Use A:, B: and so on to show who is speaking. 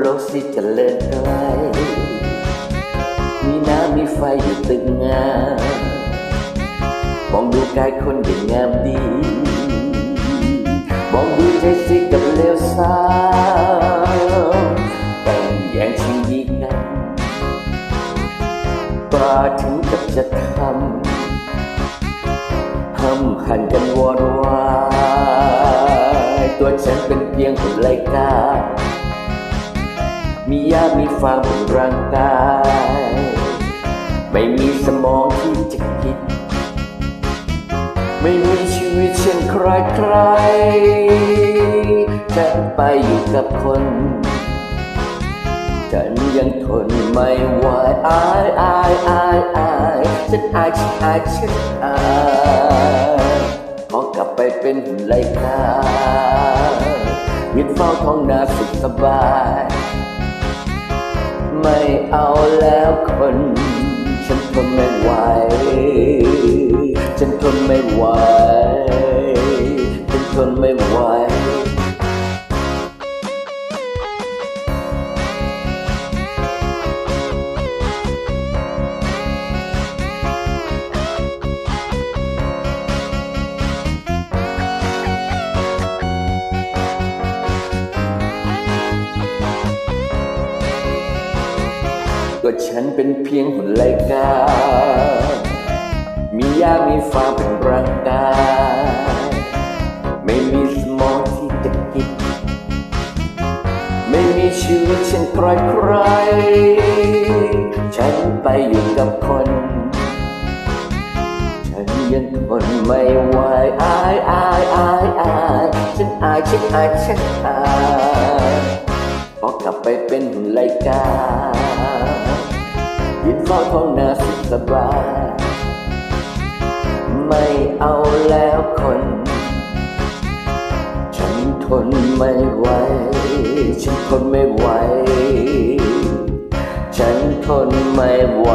A: โลกสิจะเจริญไกลมีน้ำมีไฟอยู่ตึกงามมองดูกายคนอย่างามดี มองดูใจสิกับเลวสาวแต่งแย่งชิงดีกันกว่าถึงกับจะทำห้ำหันกันวอนวายตัวฉันเป็นเพียงหุ่นไลกา มียามีฟางบนร่างกาย ไม่มีสมองที่จะคิด ไม่มีชีวิตเช่นใครใครๆฉันไปอยู่กับคน ฉันยังทนไม่ไหวอายอายอายอายฉันอายฉันอายฉันอายขอกลับไปเป็นหุ่นไลกายืนเฝ้าท้องนาสุขสบาย ไม่เอาแล้วคน ฉันทนไม่ไหว ฉันทนไม่ไหว ฉันทนไม่ไหว ก็ฉันเป็นเพียงหุ่นไลกา มียามีฟ้าเป็นร่างกาย ไม่มีสมองที่จะคิด ไม่มีชีวิตเช่นใครใคร ฉันไปอยู่กับคน ฉันยังทนไม่ไหวอายอายอายอายฉันอายฉันอายฉันอายพอกลับไปเป็นหุ่นไลกา ยืนเฝ้าท้องนาสุขสบาย ไม่เอาแล้วคน ฉันทนไม่ไหว ฉันทนไม่ไหว ฉันทนไม่ไหว